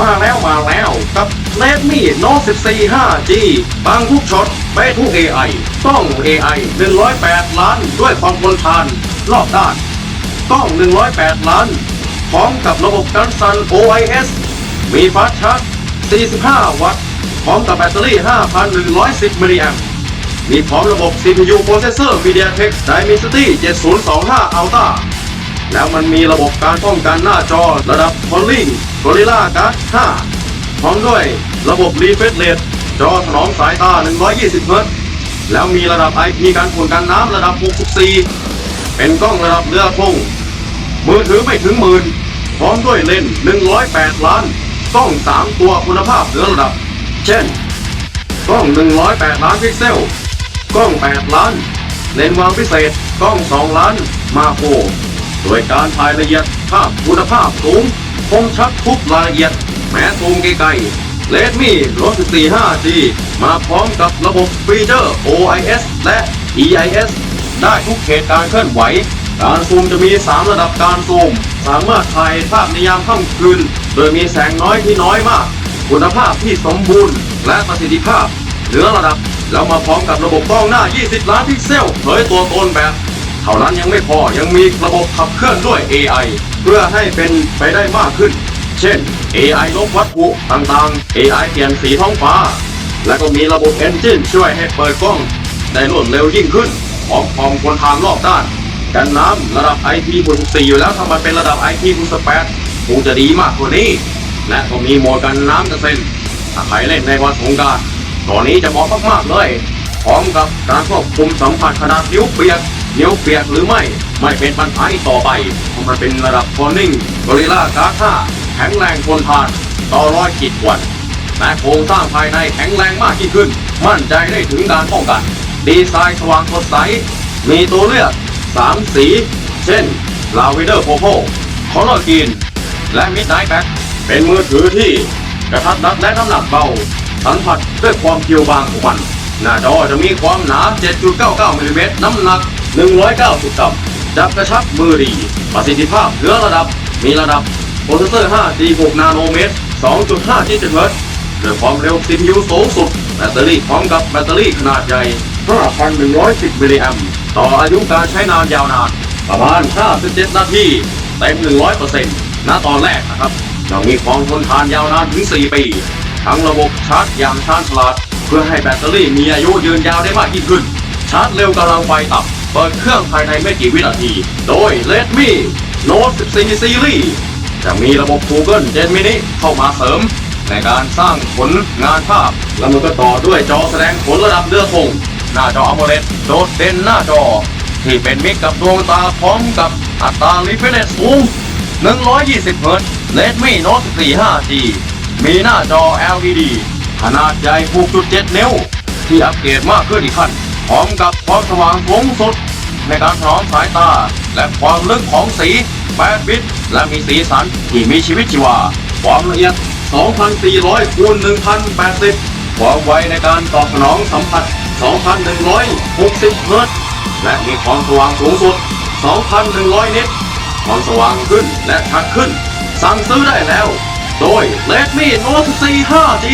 มาแล้วมาแล้วกับเลดมี่โน้ต14 5G บางทุกช็อตไปทุก AI ต้อง AI 108 ล้านด้วยความทนทานรอบด้าน ต้อง 108 ล้าน พร้อมกับระบบกันสั่น OIS มีฟาสชาร์จ 45 วัตต์ พร้อมกับแบตเตอรี่ 5,110 มิลลิแอมป์มีพร้อมระบบ CPU Processor MediaTek Dimensity 7025 Ultra แล้วมันมีระบบการป้องกันหน้าจอระดับ Polling Gorilla Glass 5พร้อมด้วยระบบ Refresh Rate จอถนอมสายตา 120 เฮิรตซ์แล้วมีระดับ IP การฝุ่นกันน้ำระดับ 64 เป็นกล้องระดับเรือธงมือถือไม่ถึงหมื่น พร้อมด้วยเลนส์108 ล้าน กล้อง 3 ตัวคุณภาพเหนือระดับ เช่น กล้อง 108 ล้านพิกเซล กล้อง 8 ล้าน เลนส์วางพิเศษ กล้อง 2 ล้าน มาโคร โดยการถ่ายละเอียดภาพคุณภาพสูงคมชัดทุกรายละเอียด แม้ซูมไกลๆเลดมี่รถ 14 5G มาพร้อมกับระบบฟีเจอร์ OIS และ EIS ได้ทุกเขตการเคลื่อนไหว การซูมจะมี 3 ระดับการซูม สามารถถ่ายภาพในยามค่ำคืน โดยมีแสงน้อยที่น้อยมาก คุณภาพที่สมบูรณ์ และประสิทธิภาพเหนือระดับแล้วมาพร้อมกับระบบกล้องหน้า 20 ล้านพิกเซลเผยตัวตนแบบ เท่านั้นยังไม่พอยังมีระบบขับเคลื่อนด้วย AI เพื่อให้เป็นไปได้มากขึ้น เช่น AI ลบวัตถุต่างๆ AI เปลี่ยนสีท้องฟ้า และก็มีระบบ Engine ช่วยให้เปิดกล้องได้รวดเร็วยิ่งขึ้นพร้อมความทนทานรอบด้าน กันน้ำระดับ IP คูณ14อยู่แล้วถ้ามันเป็นระดับ IP คูณ18คงจะดีมากกว่านี้ และก็มีโหมดกันน้ำกระเซ็นถ้าใครเล่นในวันสงกรารตอนนี้จะเหมาะมากๆเลย พร้อมกับการควบคุมสัมผัสขนาดนิ้วเปียก เนิ้วเปียกหรือไม่ ไม่เป็นปัญหาอีกต่อไปเพราะมันเป็นระดับ Corning Gorilla Glass 5แข็งแรงทนทาน ต่อร้อยขีดวันและโครงสร้างภายในแข็งแรงมากยิ่งขึ้น มั่นใจได้ถึงการป้องกัน ดีไซน์สว่างสดใส มีตัวเลือก 3 สี เช่น Lavender Purple Color Green และ Midnight Black เป็นมือถือที่กระทัดรัดและน้ำหนักเบา สัมผัสด้วยความเพียวบางของมันหน้าจอจะมีความหนา 7.99มิลลิเมตรน้ำหนัก 190กรัมจับกระชับมือดี ประสิทธิภาพเหนือระดับ มีระดับ โปรเซสเซอร์ 5G 6นาโนเมตร 2.5 GHz ด้วยความเร็ว CPU สูงสุด แบตเตอรี่พร้อมกับแบตเตอรี่ขนาดใหญ่ 5,110 มิลลิแอมป์ต่ออายุการใช้นานยาวนาน ประมาณ 57 นาทีเต็ม 100%ณตอนแรกนะครับยังมีความทนทานยาวนานถึง 4 ปี ทั้งระบบชาร์จอย่างชาญฉลาด เพื่อให้แบตเตอรี่มีอายุยืนยาวได้มากยิ่งขึ้น ชาร์จเร็วกำลังไฟต่ำ เปิดเครื่องภายในไม่กี่วินาที โดย Redmi Note 14 Series จะมีระบบ Google Gemini เข้ามาเสริม ในการสร้างผลงานภาพ แล้วมันก็ต่อด้วยจอแสดงผลระดับเลือดคง หน้าจอ AMOLED โดดเด่นหน้าจอ ที่เป็นมิตรกับดวงตาพร้อมกับอัตรา refresh สูง 120เฮิรตซ์ Redmi Note 14 5G มีหน้าจอ LED ขนาดใหญ่ 6.7 นิ้ว ที่อัปเกรดมากขึ้นอีกขั้น พร้อมกับความสว่างสูงสุด ในการถนอมสายตา และความลึกของสี8บิตและมีสีสันที่มีชีวิตชีวา ความละเอียด 2,400คูณ1,080 ความไวในการตอบสนองสัมผัส 2,160 เฮิรตซ์และมีความสว่างสูงสุด 2,100 นิตความสว่างขึ้นและชัดขึ้น สั่งซื้อได้แล้ว โดย Redmi Note 4 5G